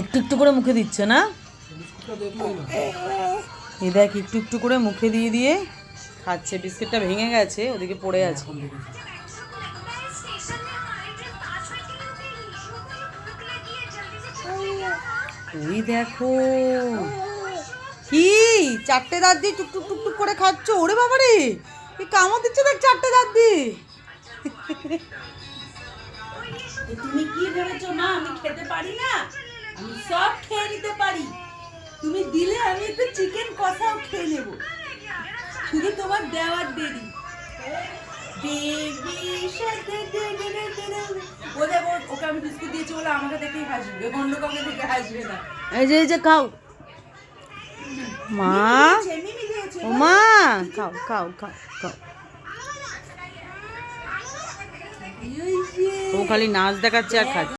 একটু একটু করে মুখে দিচ্ছে না? এই দেখ, একটু একটু করে মুখে দিয়ে দিয়ে খাচ্ছে। বিস্কিটটা ভেঙে গেছে, ওদিকে পড়ে আছে। ওই দেখো। কি? চারটে দাঁত দিয়ে টুকটুক টুকটুক করে খাচ্ছ? ওরে বাবা রে কি কামড় দিচ্ছে দেখ চারটে দাঁত দিয়ে। তুমি কি ভেবেছো? মা আমি খেতে পারি না। আমি সব খেয়ে নিতে পারি। তুমি দিলে আমি একটু চিকেন কষাও খেয়ে নেব। শুধু তোমার দেওয়ার দেরি। ওকে আমি বিস্কুট দিয়েছি বলে আমাকে দেখেই হাসবে। অন্য কাউকে দেখে হাসবে না। এই যে এই যে খাও। মা? ও মা? খাও খাও খাও খাও। ও খালি নাচ দেখাচ্ছে আর খাচ্ছে।